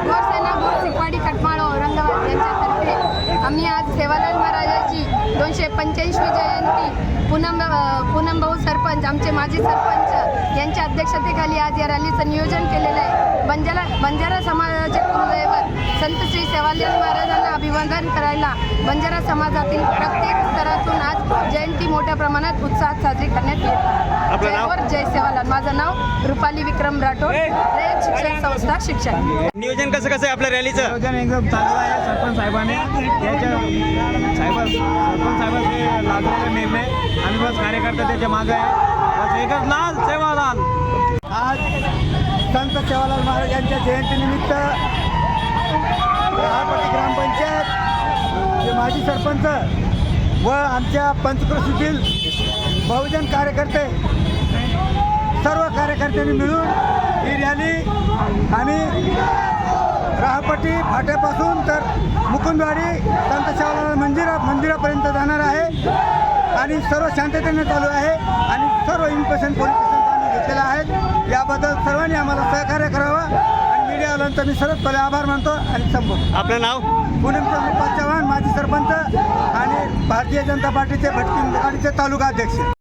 गोरसेना गोरसिकवाडी खटमाळ औरंगाबाद यांच्यातर्फे आम्ही आज सेवालाल महाराजाची दोनशे पंच्याऐंशी जयंती पूनम पूनम भाऊ सरपंच आमचे माजी सरपंच यांच्या अध्यक्षतेखाली आज या रॅलीचं नियोजन केलेलं आहे. बंजारा बंजारा समाजाच्या संत श्री सेवालाल महाराजांना अभिवादन करायला बंजारा समाजातील प्रत्येक स्तरातून आज जयंती मोठ्या प्रमाणात उत्साहात साजरी करण्यात येत आपलं नाव? जयवर जय सेवालाल. माझं नाव रुपाली विक्रम राठोड. रयत शिक्षण संस्था शिक्षण. नियोजन कसं कसं आहे आपल्या रॅलीचं? नियोजन एकदम चांगलं आहे सरपंच साहेबांनी. त्याच्या साहेब सरपंच साहेबांचे लागलेला निर्णय आम्ही बस कार्यकर्ते त्याच्यामागे आहे. बस एकच लाल सेवालाल. आज संत सेवालाल महाराज यांच्या जयंतीनिमित्त माजी सरपंच व आमच्या पंचकृषीतील बहुजन कार्यकर्ते सर्व कार्यकर्त्यांनी मिळून ही रॅली आम्ही राहापट्टी फाट्यापासून तर मुकुंदवाडी संत सेवालाल मंदिरा मंदिरापर्यंत जाणार आहे. आणि सर्व शांततेने चालू आहे आणि सर्व इन्पेशन पोलीस घेतलेला आहे याबद्दल सर्वांनी आम्हाला सहकार्य करावं. आणि मीडियावाल्यांचा मी सर्वात पहिले आभार मानतो आणि संपवतो. आपलं नाव? चंद्रपाल चव्हाण. भारतीय जनता पार्टीचे भटकी तालुका अध्यक्ष.